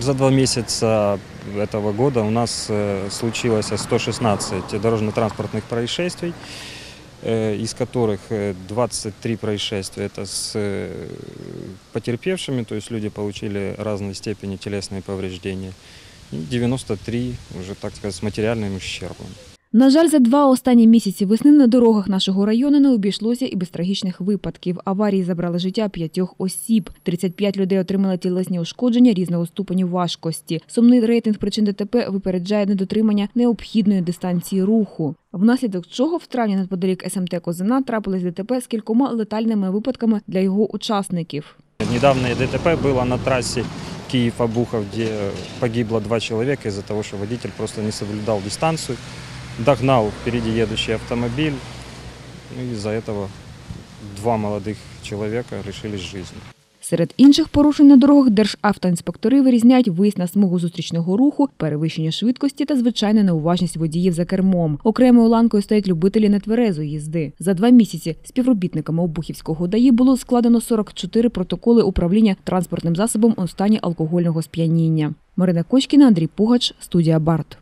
За два месяца этого года у нас э, случилось 116 дорожно-транспортных происшествий, э, из которых э, 23 происшествия это с э, потерпевшими, то есть люди получили разной степени телесные повреждения, и 93 уже, так сказать, с материальным ущербом. На жаль, за два останні місяці весни на дорогах нашого району не обійшлося і без трагічних випадків. Аварії забрали життя п'ятьох осіб. 35 людей отримали тілесні ушкодження різного ступеню важкості. Сумний рейтинг причин ДТП випереджає недотримання необхідної дистанції руху. Внаслідок чого в травні неподалік СМТ Козина трапилось ДТП з кількома летальними випадками для його учасників. Недавнее ДТП было на трассе Киев-Обухов, где погибло два человека из-за того, что водитель просто не соблюдал дистанцию, догнал впереди едущий автомобиль, ну, из-за этого два молодых человека лишились жизни. Серед інших порушень на дорогах державтоінспектори вирізняють виїзд на смугу зустрічного руху, перевищення швидкості та звичайна неуважність водіїв за кермом. Окремою ланкою стоять любителі нетверезої їзди. За два місяці співробітниками Обухівського ДАІ було складено 44 протоколи управління транспортним засобом у стані алкогольного сп'яніння. Марина Кочкіна, Андрій Пугач, студія Барт.